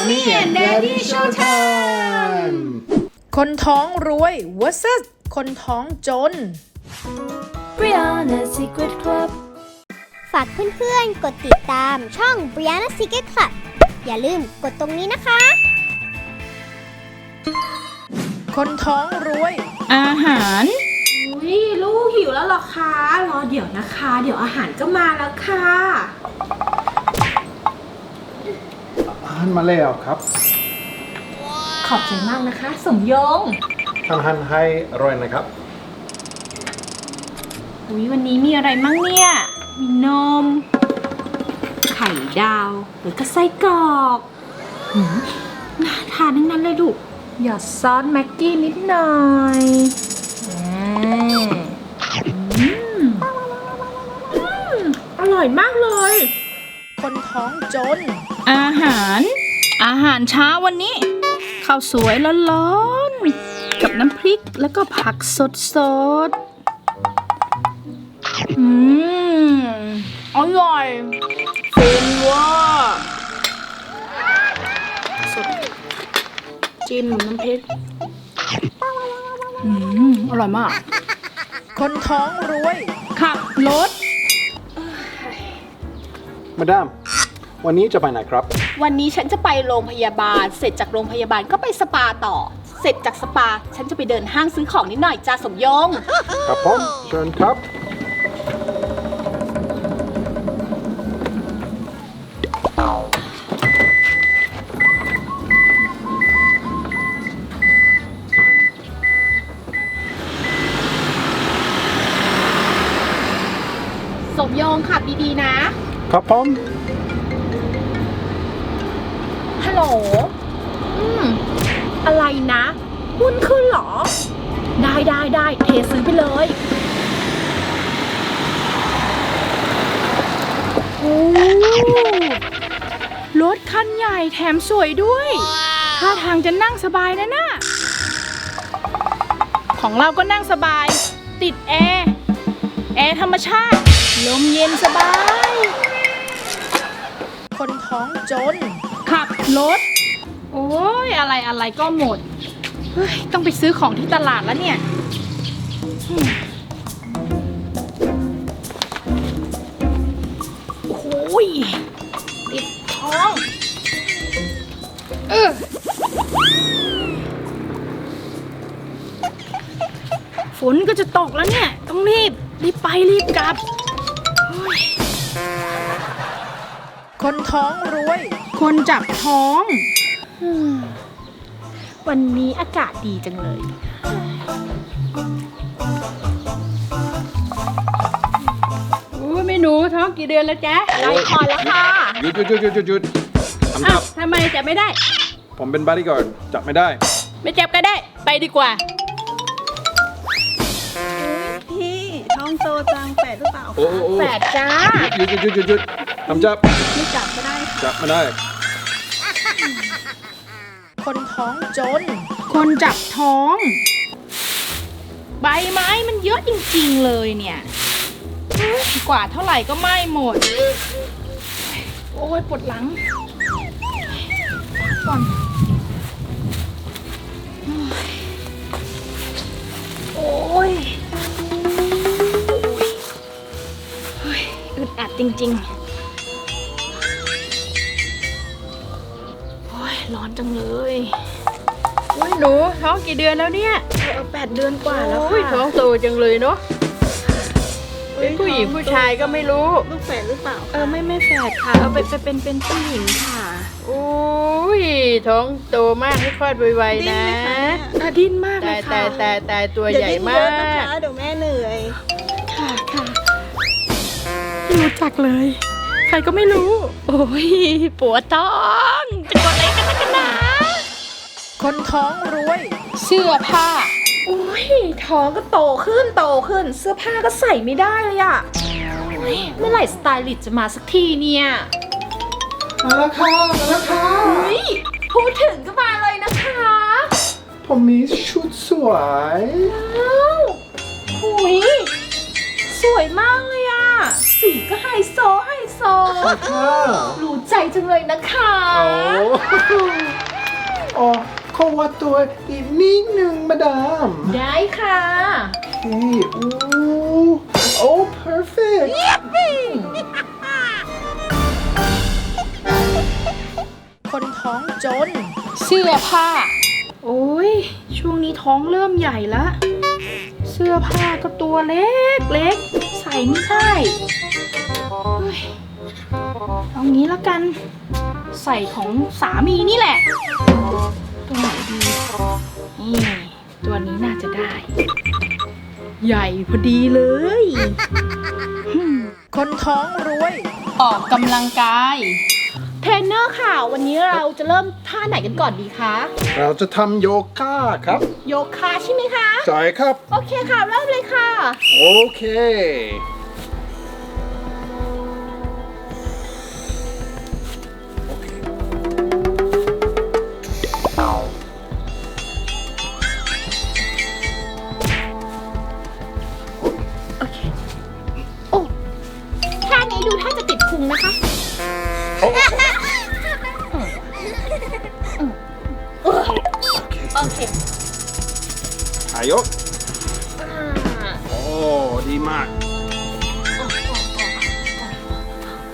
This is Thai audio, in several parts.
Mommy and Daddy Showtime คนท้องรวย vs คนท้องจน Brianna Secret Club ฝากเพื่อนๆ กดติดตามช่อง Brianna Secret Club อย่าลืมกดตรงนี้นะคะ คนท้องรวย อาหาร อุ้ยลูกหิวแล้วเหรอคะ รอเดี๋ยวนะคะ เดี๋ยวอาหารก็มาแล้วค่ะ อาหารมาแล้วครับขอบใจมากนะคะ สมยง ทำอาหารให้อร่อยนะครับ อุ้ยวันนี้มีอะไรมั่งเนี่ย มีนม ไข่ดาวหรือก็ไส้กรอกหืมน่าทานทั้งนั้นเลยลูกหยอดซอสแม็กกี้นิดหน่อยอ่าอืมอืมอร่อยมากเลย คนท้องจน อาหาร อาหารเช้าวันนี้ข้าวสวยร้อนๆกับน้ำพริกแล้วก็ผักสดๆอืมอร่อยฟินเว่าสดจิ้มน้ำพริกอืมอร่อยมาก คนท้องรวยขับรถมาดาม วันนี้จะไปไหนครับ วันนี้ฉันจะไปโรงพยาบาล เสร็จจากโรงพยาบาลก็ไปสปาต่อ เสร็จจากสปา ฉันจะไปเดินห้างซื้อของนิดหน่อยจ้าสมยง ครับผมเชิญครับ สมยงขับดีๆนะ ครับผมฮัล โหล อืม อะไรนะหุ้นขึ้นเหรอ ได้ได้ได้เทซื้อไปเลยโอ้รถคันใหญ่แถมสวยด้วยท่าทางจะนั่งสบายนะน่ะ ของเราก็นั่งสบาย ติดแอร์ แอร์ธรรมชาติ ลมเย็นสบาย คนท้องจน ขับรถ โอ้ยอะไรอะไรก็หมด เฮ้ย ต้องไปซื้อของที่ตลาดแล้วเนี่ย โอ้ย ติดท้อง เออฝนก็จะตกแล้วเนี่ย ต้องรีบ รีบไปรีบกลับ คนท้องรวย คนจับท้อง วันนี้อากาศดีจังเลยโอ้ยไม่หนูท้องกี่เดือนแล้วจ๊ะไล่คอแล้วค่ะหยุดหยุดหยุดหยุดหยุดหยุดทำอ้าจัวบทำไมจับไม่ได้ ผมเป็นบาร์ดี้การ์ดจับไม่ได้ ไม่จับก็ได้ ไปดีกว่า พี่ท้องโตจังแปดหรือเปล่าโอ้โอ้โอ้แปดจ้าหยุดหยุดหยุดหยุดหยุดทำจับไม่ จับก็ได้ จับไม่ได้ คนท้องจน คนจับท้อง ใบไม้มันเยอะจริงๆเลยเนี่ยเฮ้ยกว่าดเท่าไหร่ก็ไม่หมด โอ้ยปวดหลัง ก่อนโอ้ยโอ้ยเฮ้ยอึดอัดจริง ๆ ร้อนจังเลยโอ้ยหนูท้องกี่เดือนแล้วเนี่ยเออแปดเดือนกว่าแล้วโอ้ยค่ะท้องโตจังเลยเนาะเป็นผู้หญิงผู้ชายก็ไม่รู้ ลูกแฝดหรือเปล่า เออไม่ไม่แฝดค่ะ เอาไปไปเป็นเป็นผู้หญิงค่ะโอ้ยท้องโตมากให้คลอดไวๆนะอะดิ้นมากเลแต่ยแต่ค่ะแต่แต่ตัวอย่าใหญ่ดิ้นมาเยอะนะกคะเดี๋ยวแม่เหนื่อย ค่ะค่ะไม่รู้จักเลย ใครก็ไม่รู้ โอ้ยปวดท้อง คนท้องรวย เสื้อผ้าโอ้ยท้องก็โตขึ้นโตขึ้น เสื้อผ้าก็ใส่ไม่ได้เลยอะโอ้ยเมื่อไหร่สไตลิสต์จะมาสักทีเนี่ยมาแล้วค่ะมาแล้วค่ะอุ้ยพูดถึงก็มาเลยนะคะผมมีชุดสวยว้าวหุยสวยมากเลยอะสีก็ไฮโซไฮโซค่ะรู้ใจจังเลยนะคะ โอ้ ขอวัดตัวอีกนิดหนึ่งมาดามได้ค่ะเฮ้ยโอ้โอ้ perfect คนท้องจน เสื้อผ้า โอ้ย ช่วงนี้ท้องเริ่มใหญ่ละเสื้อผ้าก็ตัวเล็กเล็ก ใส่ไม่ได้เฮ้ยเอางี้ละกัน ใส่ของสามีนี่แหละ ตัวไหนดีนี่ตัวนี้น่าจะได้ ใหญ่พอดีเลย คนท้องรวย ออกกำลังกาย เทรนเนอร์ค่ะ วันนี้เราจะเริ่มท่าไหนกันก่อนดีคะ เราจะทำโยคะครับ โยคะใช่ไหมคะ ใช่ครับ โอเคค่ะ เริ่มเลยค่ะ โอเค ดีมาก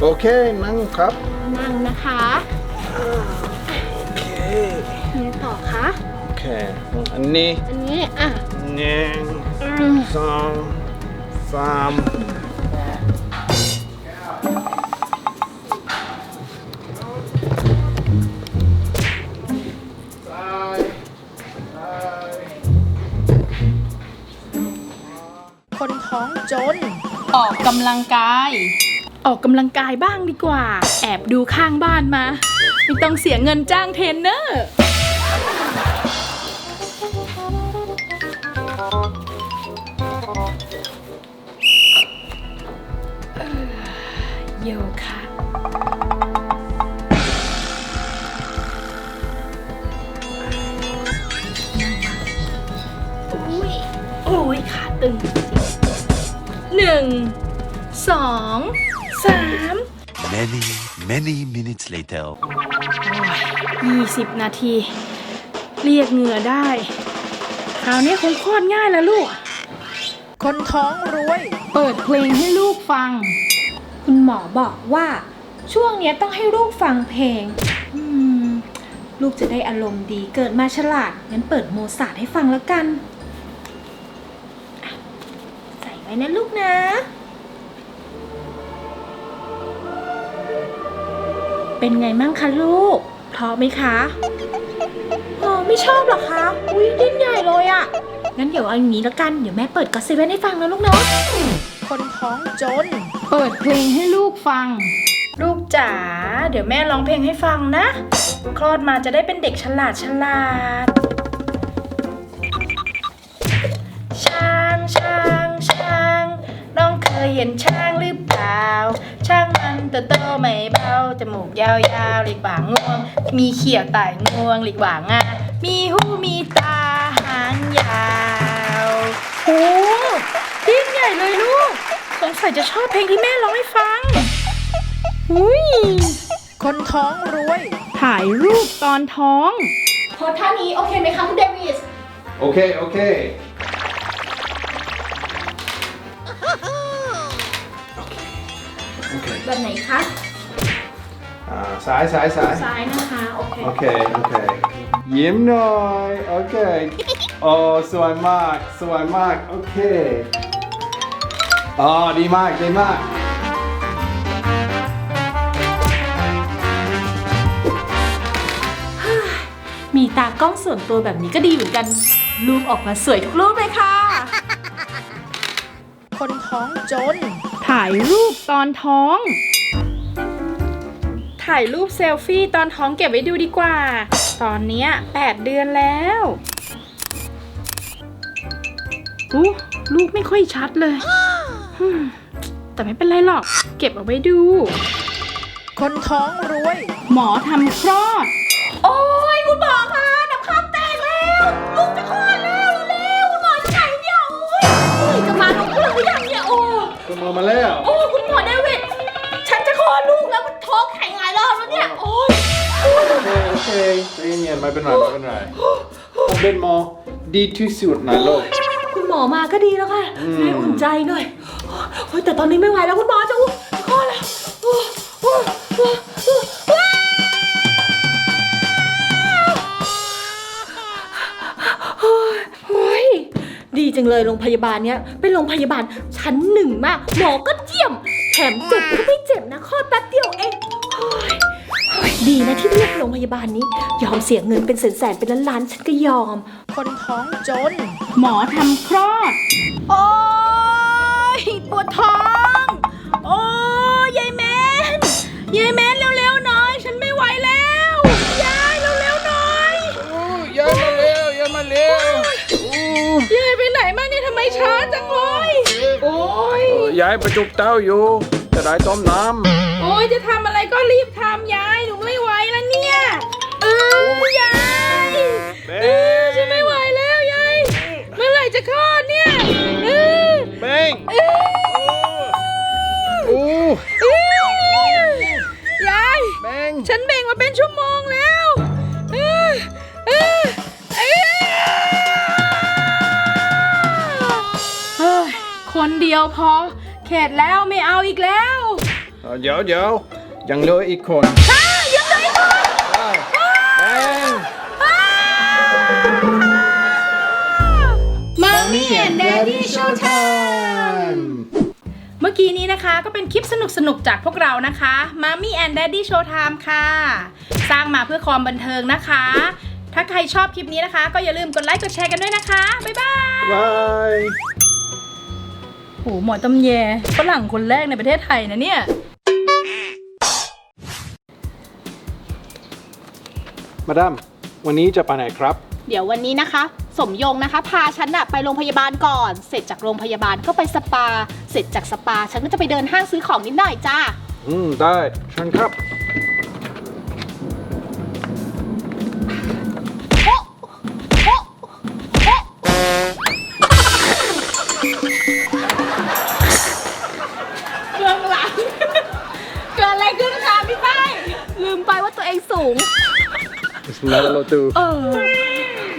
โอเค นั่งครับ นั่งนะคะโอเคนี่ต่อคะโอเค อันนี้ อันนี้ อะหนึ่งสองสาม องจน ออกกำลังกาย ออกกำลังกายบ้างดีกว่า แอบดูข้างบ้านมา ไม่ต้องเสียเงินจ้างเทรนเนอร์ โยคะอุ้ยโอ้ยขาตึงหนึ่ง สองสาม Many, many minutes later. ยี่สิบนาที เรียกเหงื่อได้ คราวนี้คงคลอดง่ายแล้วลูก คนท้องรวย เปิดเพลงให้ลูกฟัง คุณหมอบอกว่า ช่วงเนี้ยต้องให้ลูกฟังเพลงอืมลูกจะได้อารมณ์ดีเกิดมาฉลาด งั้นเปิดโมซาร์ทให้ฟังแล้วกันอะใส่ไว้นะลูกนะ เป็นไงมั่งคะลูกเพราะไหมคะอ๋อไม่ชอบเหรอคะ อุ้ยดิ้นใหญ่เลยอะงั้นเดี๋ยวเอาอย่างนี้แล้วกัน เดี๋ยวแม่เปิดก็เซเว่นให้ฟังนะลูกเนาะ คนท้องจน เปิดเพลงให้ลูกฟัง ลูกจ๋า เดี๋ยวแม่ร้องเพลงให้ฟังนะ คลอดมาจะได้เป็นเด็กฉลาดฉลาด ช้างช้างช้าง น้องเคยเห็นช้างหรือเปล่า ช้างมันตัวโตไม่เบา จมูกยาวๆเรียกว่างวง มีเขียวไต่งวงเรียกว่างามีหูมีตาหางยาวโอ้ดิ้นใหญ่เลยลูก สงสัยจะชอบเพลงที่แม่ร้องให้ฟังอุ้ยคนท้องรวย ถ่ายรูปตอนท้องพอท่านี้โอเคไหมคะคุณเดวิสโอเคโอเคโอเคแบบไหนคะ อ่าซ้ายซ้ายซ้ายซ้ายนะคะ โอเค โอเคโอเคยิ้มหน่อยโอเคโอ้สวยมากสวยมากโอเคอ๋อดีมากดีมากมีตากล้องส่วนตัวแบบนี้ก็ดีเหมือนกัน รูปออกมาสวยทุกรูปเลยค่ะ คนท้องจน ถ่ายรูปตอนท้อง ถ่ายรูปเซลฟี่ตอนท้องเก็บไว้ดูดีกว่า ตอนเนี้ย8เดือนแล้วอู้ลูกไม่ค่อยชัดเลยฮึ่มแต่ไม่เป็นไรหรอก เก็บเอาไว้ดู คนท้องรวย หมอทำคลอด โอ้ยคุณหมอคะน้ำข้ามแตกแล้ว ลูกจะคลอดแล้วเร็วๆคุณหมอจะไหนเนี่ยโอ้ยเฮ้ยจะมาลูกหรือยังเนี่ยโอ้คุณหมอมาแล้ว โอ้คุณหม อเดวิดฉันจะคลอดลูกแล้วมันท้องแข็งหลายรอบแล้วเนี่ย โอ้ยโอ้ยเคโอเคใจเย็นๆไม่เป็นไรไม่เป็นไรผมเป็นหมอดีที่สุดในโลก คุณหมอมาก็ดีแล้วค่ะอืมให้อุ่นใจหน่อยโอ้ยแต่ตอนนี้ไม่ไหวแล้วคุณหมอจะอุ้มจะคลอดแล้วโอ้โอ้โอ้โอ้ว้าวโอ้ยโอ้ยดีจังเลยโรงพยาบาลเนี้ยเป็นโรงพยาบาลชั้นหนึ่งมาก หมอก็เยี่ยมแถ มเจ็บก็ไม่เจ็บนะคลอดแป๊บเดียวเองโอ้ยโอ้ยดีนะที่เลือกโรงพยาบาลนี้ ยอมเสียเงินเป็นแสนๆเป็นล้านๆฉันก็ยอม คนท้องจน หมอทำคลอด โอ้ยปวดท้อง โอ้ยยายแมนยายแม ยยายประจุเต้าอยู่ จะได้ต้มน้โอ้ยจะทำอะไรก็รีบทำยายหนูไม่ไหวแล้วเนี่ยเออยายำเออฉันไม่ไหวแล้วยายเมื่อไหร่จะคลอดเนี่ยเออเบ้งโอ้เออยายเบ้งฉันเบ่งมาเป็นชั่วโมงแล้วเออเออเออเฮ้ยคนเดียวพอ เข็ดแล้วไม่เอาอีกแล้วเดี๋ยวเดี๋ยวยังเหลืออีกคนยังไงก่อนเบ้งมามี่แอนแดดดี้โชว์ไทม์เมื่อกี้นี้นะคะก็เป็นคลิปสนุกๆ จากพวกเรานะคะมามี่แอนแดดดี้โชว์ไทม์ค่ะ สร้างมาเพื่อความบันเทิงนะคะ ถ้าใครชอบคลิปนี้นะคะ ก็อย่าลืมกดไลค์กดแชร์กันด้วยนะคะ บ๊ายบาย บาย โหหมอตำแยฝรั่งคนแรกในประเทศไทยนะเนี่ย มาดาม วันนี้จะไปไหนครับ เดี๋ยววันนี้นะคะ สมยงนะคะ พาฉันอะไปโรงพยาบาลก่อน เสร็จจากโรงพยาบาลก็ไปสปา เสร็จจากสปา ฉันก็จะไปเดินห้างซื้อของนิดหน่อยจ้า อืม ได้เชิญครับ It's not a lot to เออ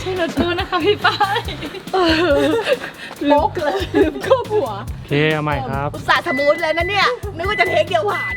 ใช่รถตู้นะคะพี่ป้ายเออโลกเลยลืมเข้าหัวโอเคเอาใหม่ครับอุตส่าห์สมูทเลยนะเนี่ยนึกว่าจะเทคเดียวผ่าน